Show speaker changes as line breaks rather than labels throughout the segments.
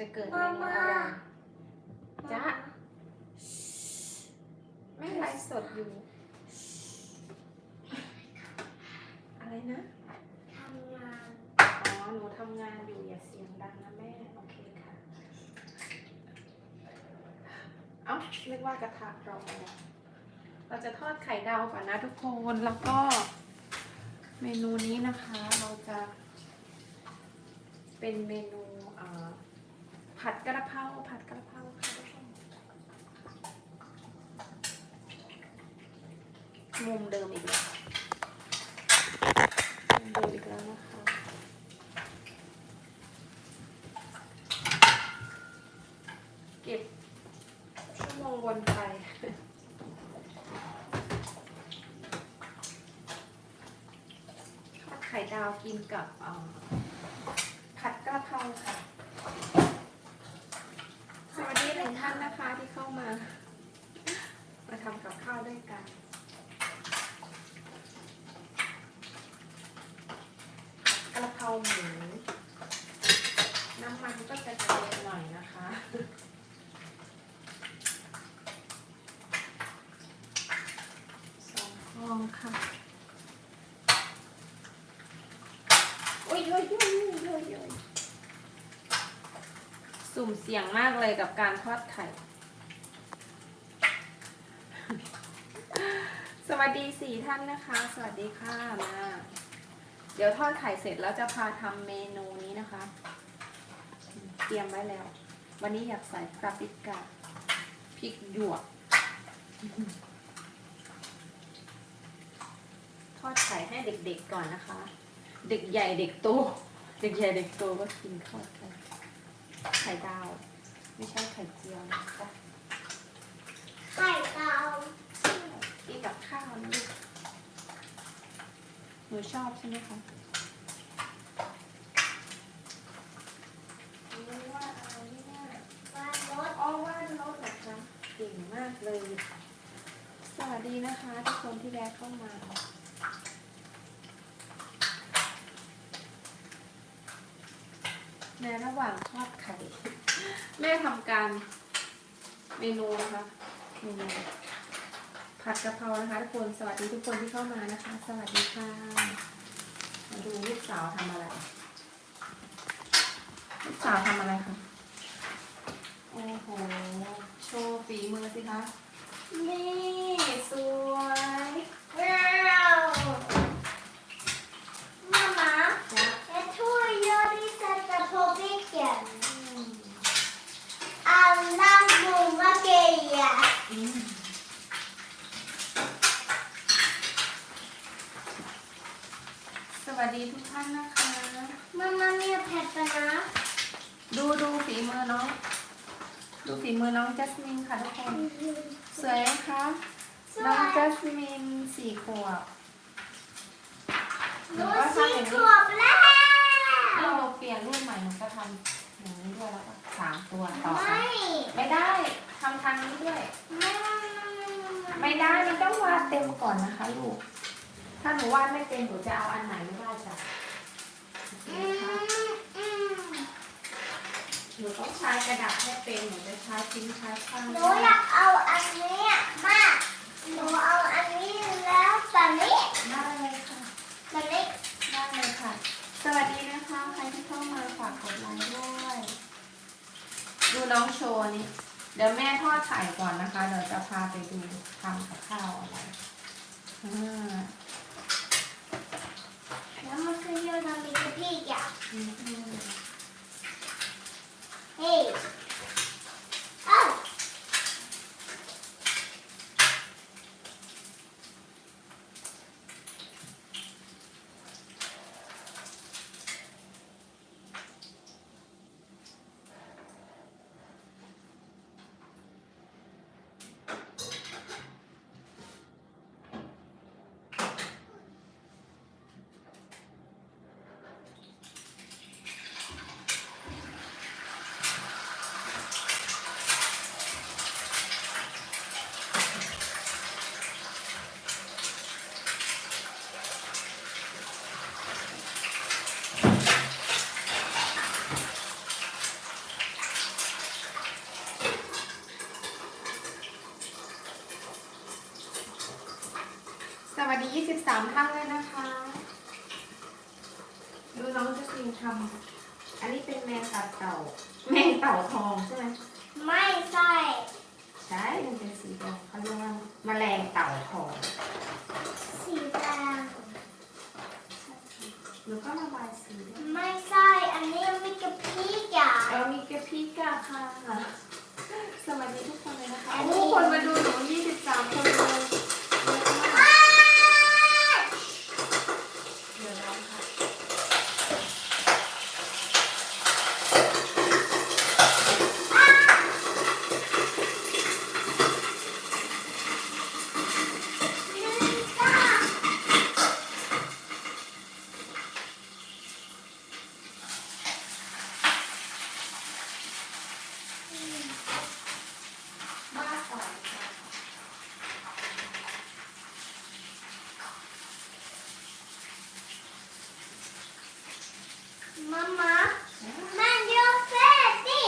จะเกิดเมนูอะไรจ๊ะแม่ไลฟ์สดอยู่ อะไรนะ
ทำงาน
อ๋อ หนูทำงานอยู่อย่าเสียงดังนะแม่ โอเคค่ะ เอ้านึกว่ากระทะร้อนเราจะทอดไข่ดาวก่อนนะทุกคน แล้วก็เมนูนี้นะคะ เราจะเป็นเมนูอ่า ผัดกระเพราผัดกระเพราค่ะมุมเดิมอีกแล้วมุมเดิมอีกแล้วนะคะเก็บชั่วโมงวนไปทอดไข่ดาวกินกับผัดกระเพราค่ะ กท่านนะคะที่เข้ามา มาทำกับข้าวด้วยกันกระเพราหมูน้ำมันก็จะกระเด็นหน่อยนะคะ สองฟองค่ะโอ้ยโอ้ยโอ้ยโอ้ยโอ้ยสุ่ มเสี่ยงมากเลยกับการทอดไข่ สวัสดีสี่ท่านนะคะ สวัสดีค่ะมา เดี๋ยวทอดไข่เสร็จแล้วจะพาทำเมนูนี้นะคะ เตรียมไว้แล้ว วันนี้อยากใส่ปาปริก้าพริกหยวก ทอดไข่ให้เด็กๆก่อนนะคะ เด็กใหญ่เด็กโต เด็กใหญ่เด็กโตก็กินทอดไข่ ไข่ดาว ไม่ใช่ไข่เจียวนะคะ
ไข่เตา
กินกับข้าวนะลูกหนูชอบใช่ไหมคะรู้ว่าอะไรเนี่ย
บ้านรถ
อ้อว่านรถเหรอคะเก่งมากเลย สวัสดีนะคะทุกคนที่แวะเข้ามา ในระหว่างทอดไข่ แม่ทำการเมนูนะคะเมนูผัดกะเพรานะคะทุกคนสวัสดีทุกคนที่เข้ามานะคะ สวัสดีค่ะมาดูลูกสาวทำอะไร ลูกสาวทำอะไรคะโอ้โหโชว์ฝีมือสิคะนี่สวย
ว้าวมาม่า
นะ
jag tror jag vill sätta på väggen alla många grejer.
อืมสวัสดีทุกท่านนะคะ
Mamma, mer pepparna.
ดูดูฝีมือน้อง ดูฝีมือน้องจัสมินค่ะทุกคน สวยไหมคะ น้องจัสมินสี่ขวบ
Nu sitter jag
ถ้า
blä!
เราเปลี่ยนรุ่นใหม่หนูก็ทำอย่างนี้ด้วยแล้วก็สาม ตัวต่อกัน
Nej!
ไม่ได้ทำทางนี้ด้วยไม่ได้มันต้องวาดเต็มก่อนนะคะลูก ถ้าหนูวาดไม่เต็มหนูจะเอาอันไหนไม่ได้จ้ะโอเคไหมคะหนูต้องใช้กระดาษให้เป็นหนูจะใช้ชิ้นใช้ข้าง
หนูอยากเอาอันนี้มาหนูเอาอันนี้แล้วแบบนี้
ได้เลยค่ะ
แบบนี้
ได้เลยค่ะ สวัสดีนะคะ ใครที่เข้ามาฝากกดไลค์ด้วย ดูน้องโชว์นี่ เดี๋ยวแม่ทอดไข่ก่อนนะคะ เดี๋ยวจะพาไปดูทำกับข้าวอะไรอ่า
แล้วมันคือเยอะทำเป็นพี่จ้ะ
อืม
เฮ้
23 ท่านเลยนะคะ ดูน้องจะกินทำอันนี้เป็นแมงตับเต่า แมงเต่าทองใช่ไหม
ไม่ใช่
ใช่มันเป็นสีแดงเขาเรียกว่าแมลงเต่าทอง
สีแดง
หรือก็ระบายสีด้วย
ไม่ใช่ อันนี้ไม่กระพริบอะ
เออมีกระพริกอะค่ะ สวัสดีทุกคนเลยนะคะ
อันนี้
ทุกคนมาดูหนู23 คนเลยเยอะมาก
อ้าย
เดี๋ยวร้องค่ะ
ลิซ่า
บ้าก่อนค่ะ
มามามันโยเฟสิ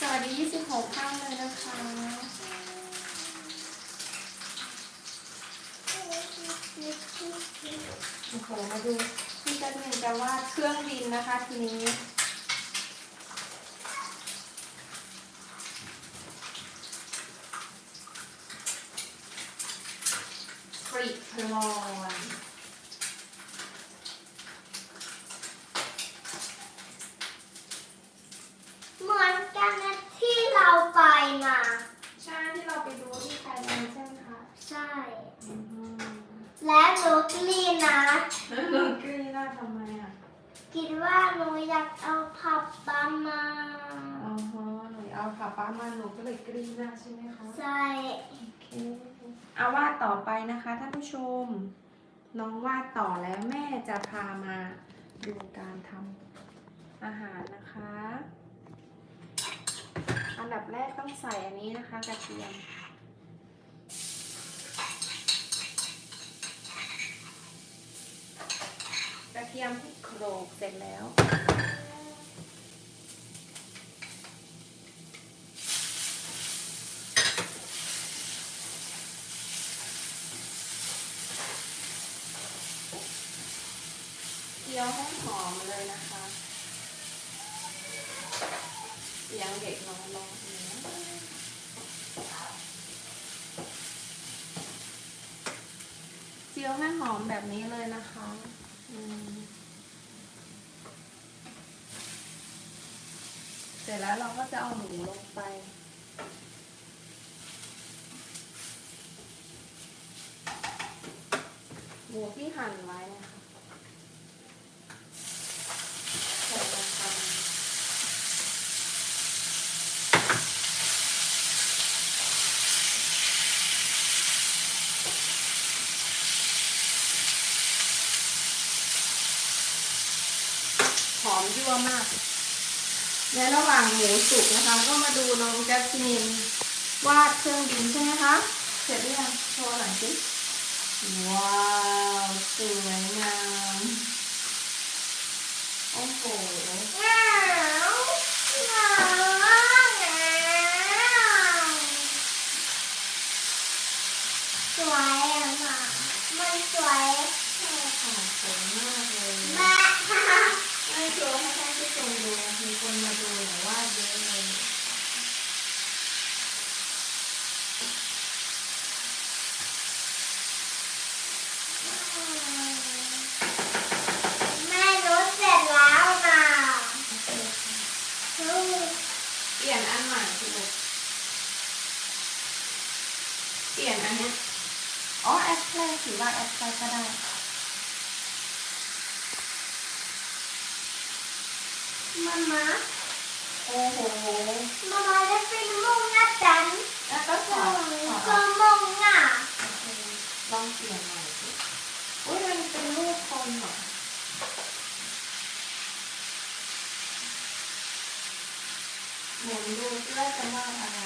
สวัสดี 26ท่านเลยนะคะ โอ้โห มาดูพี่จันเนจะวาดเครื่องบินนะ คะทีนี้ ฟรีพลอน
เหมือนกันนะที่เราไปมา
ใช่ที่เราไปดูที่ไทยแลนด์ใช่ไหมคะ
ใช่
อืม
และหนูกลีนะ
แล้วกรีน่าทำไมอะ
คิดว่าหนูอยากเอาผับปามา
อ๋อฮะหนูเอาผ่าป้ามาหนู ก็เลยกรีน่าใช่ไหมคะ
ใช่
โอเคเอาวาดต่อไปนะคะท่านผู้ชม น้องวาดต่อแล้วแม่จะพามาดูการทำอาหารนะคะ อันดับแรกต้องใส่อันนี้นะคะกระเทียมกระเทียมที่โขลกเสร็จแล้ว เคี่ยวให้หอมเลยนะคะเสียงเด็กน้อยลงนะเจียวให้ห อมแบบนี้เลยนะคะเสร็จแล้วเราก็จะเอาหมูลงไป หมูที่หั่นไว้นะคะ ใส่ลงไปหอ มยั่วมาก ในระหว่างหมูสุกนะคะ ก็มาดูน้องแจัสมินวาดเครื่องบินใช่ไหมคะ เสร็จหรือยังโชว์หน่อยสิ ว้าวสวยงามโอ้โห
หนาวหนาวหนาวสวยอะมามันสวย
ใช่ค่ะสวยมากเลย
แม่
โชว์ให้ท่านผู้ชมดูมีคนมาดูหนูว่าเยอะเลย
แม่รู้เสร็จแล้วนะ
โอเคค่ะเปลี่ยนอันใหม่สิลูกเปลี่ยนอันเนี้ยอ๋อแอปแพลถือว่าแอปแพลก็ได้
มามา
โอ้โห
มามาจะเป็นมุงนะจัน
แล้วก็ถอดถอดอ
ก็
อก
มุงอะ
โอเคลองเปลี่ยนใหม่สิอุ้ยมันเป็นรูปคนเหรอหมุนดูซิว่าจะวาดอะไร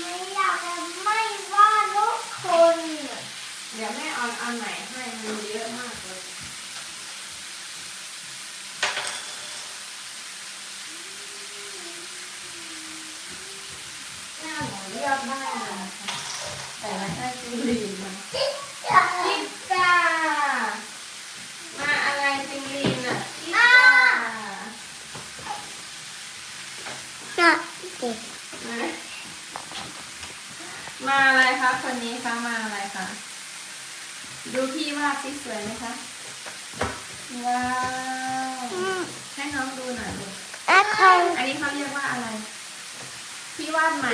ไม่อยากจะไม่ว่าลูกคน
อันไหนให้มันเยอะมากเลย หน้าหนูเลื อกได้เลยนะคะแต่ไม่ใช่จิงหรีดนะพิซซ่ามาอะไรจิงหรีดน่ะพิซซ่า
น่ะเด็ก
มามาอะไรคะคนนี้คะมาอะไรคะดูพี่วาดสิสวยไหมคะว้าวให้น้องดูหน่อยลูก
อะคอง
อันนี้เขาเรียกว่าอะไร พี่วาดใหม่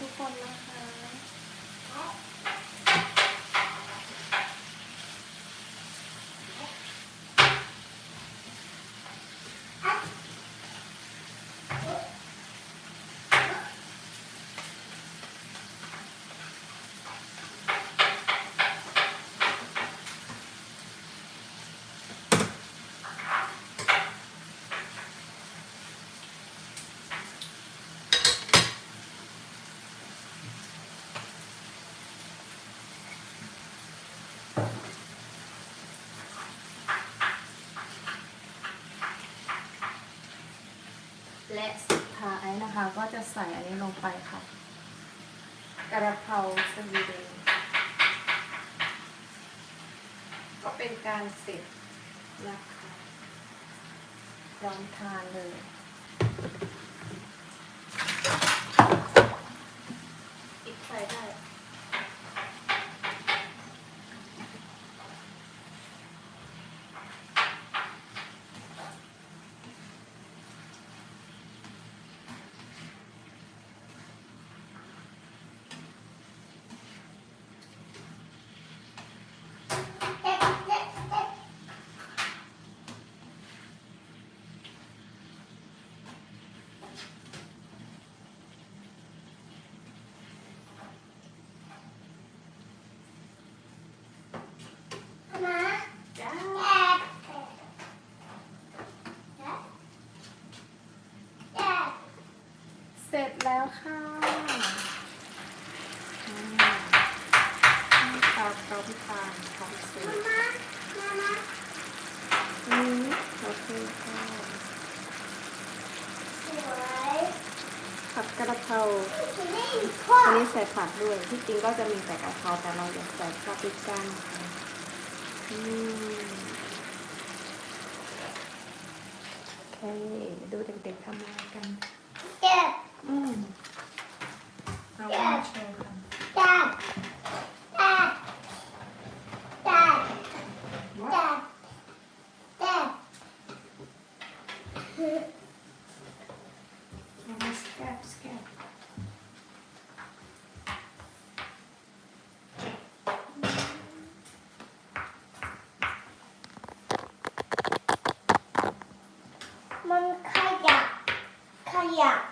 ทุกคนนะคะ และสุดท้ายนะคะ ก็จะใส่อันนี้ลงไปค่ะ กระเพราสวีเดนก็เป็นการเสร็จนะคะพร้อมทานเลยอีกใส่ได้
แล้วค่ะตาตาพิตาขอบคุณมามามาอืมโอ
เคค่ะสว
ย
ผัดกระเพรา
อั
นนี้ใส่ผักด้วย ที่จริงก็จะมีแต่กระเพราแต่เราอยากใส่ปาปริก้านะคะอืมโอเคดูเด็กๆทำอะไรกัน
เจ็บ
음. 나 오늘
처음 간다. 멈
카야 카야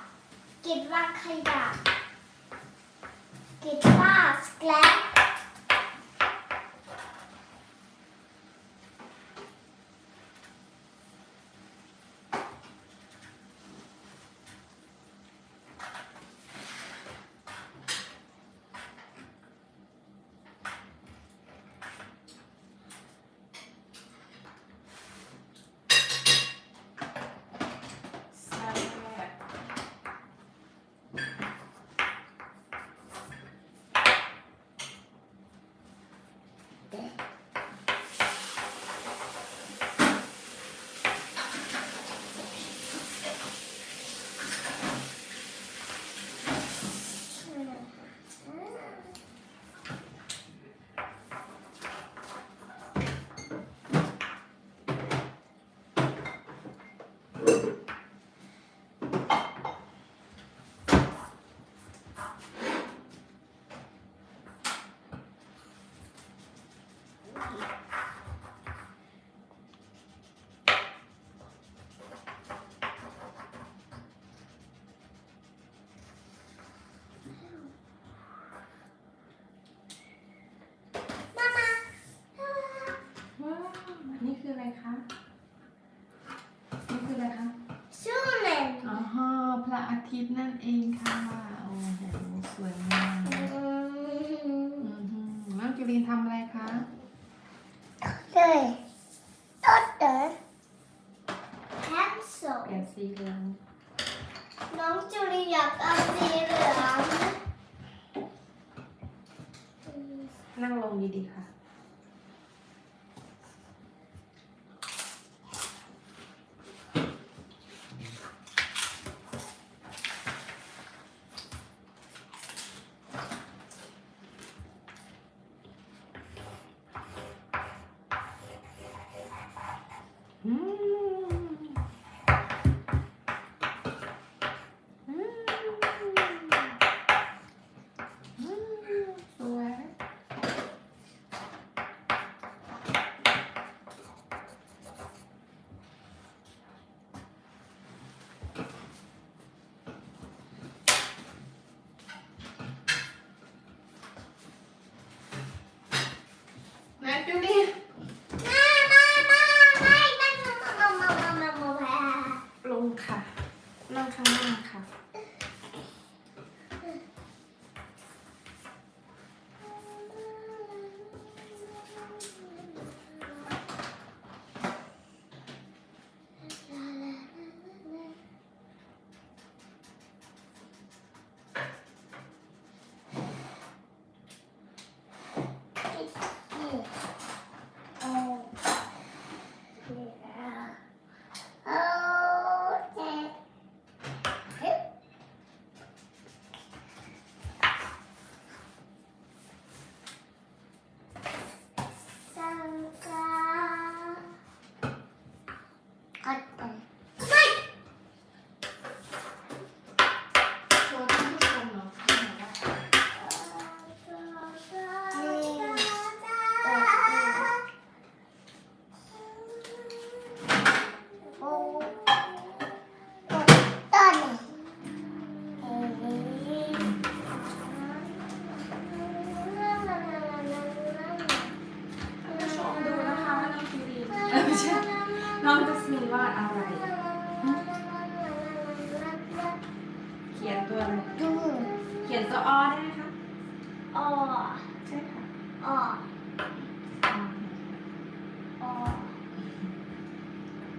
Get back, Kaida. ทิตย์นั่นเองค่ะ โอ้โห สวยมากน้องจุลินทำอะไรคะ
เลยต้นเดินแฮมโซ
เปลี่ยนสีเหลือง
น้องจุลินอยากเอาสี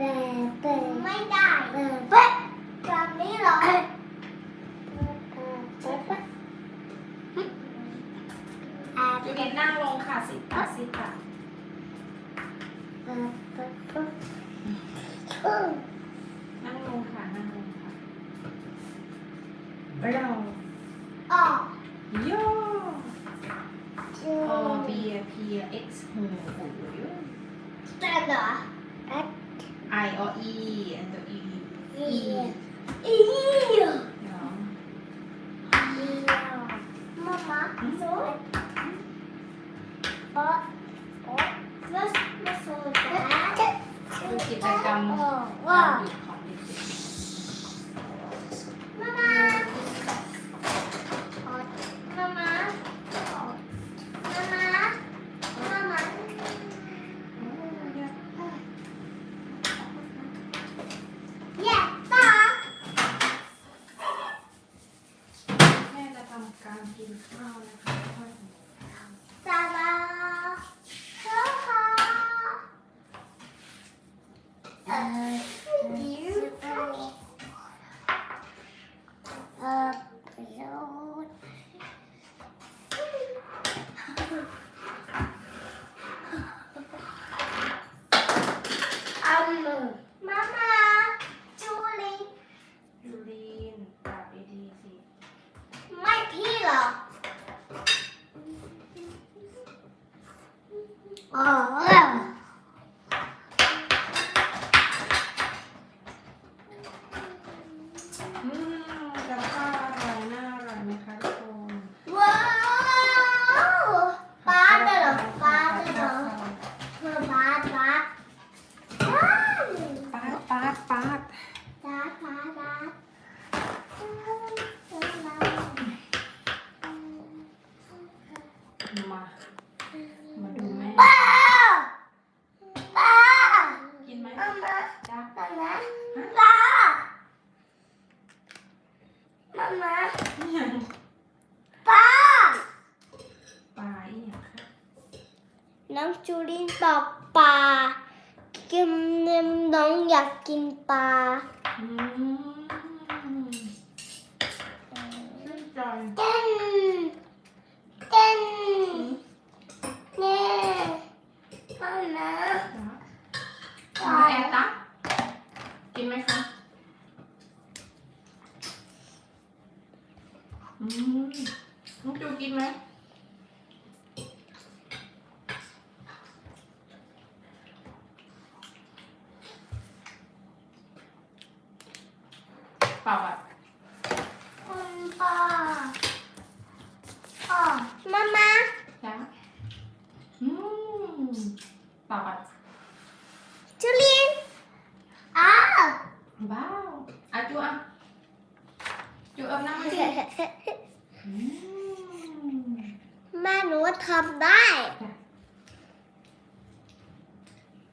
ไม่ได้
แบบนี้เห
รอ
เดี๋ยวนั่
งลงค่ะสิตาสิ
ตา
นั่งลงค่ะนั่งลงค่ะเรา
ออก
ย่อ O
B P X หู
หูย่
แต่เหรอ
Olá!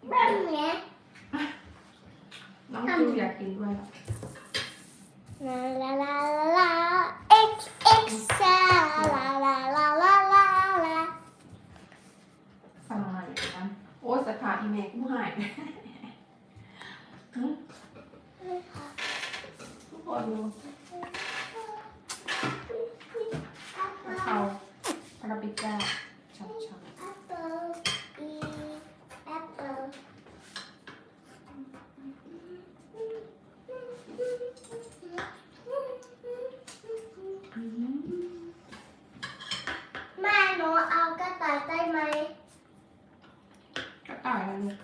แบ
บนี้
น้องจูอยากกินด้วยหรอ
ลาลาลาลา x x ลาลาลาลาลาลาลา
สั่งมาอีกนะโอ้สาขาอีเมลกูหายทุกคนดูเอาปาปิก้า
ต่ายได้ไหม
กระต่ายอะไรลูก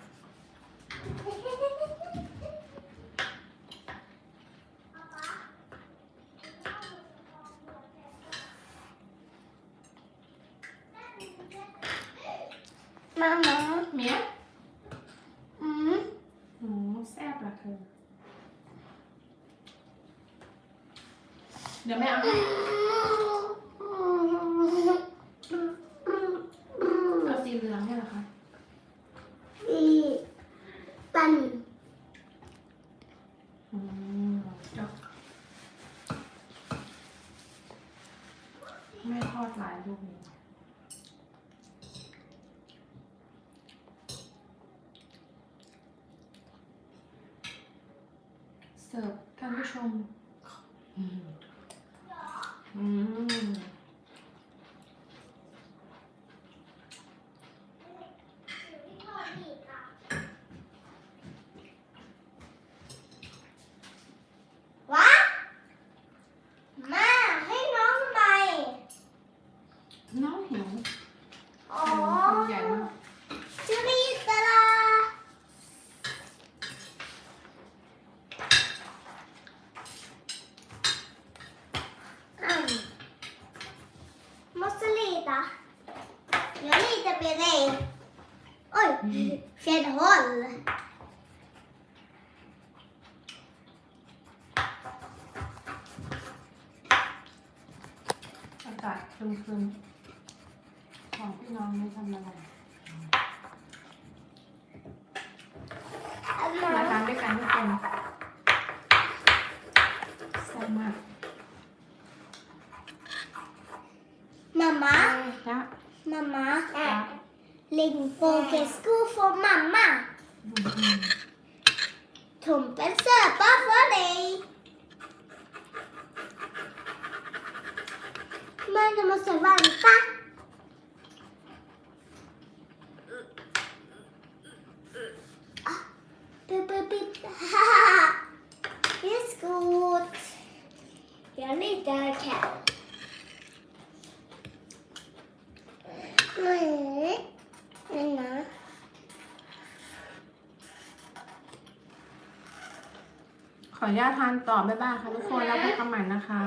มามา
เมีย
อืม
หมูแซ่บละเธอเดี๋ยวแม่เอา ด้วยกันทุกคนแซ่บมาก
Mamma.
จ้ะ
Mamma. Lillfågelsko för mamma.
อืม
Tomten
อนุญาตทานต่อบ๊ายบายค่ะทุกคนแล้วพบกันใหม่นะคะ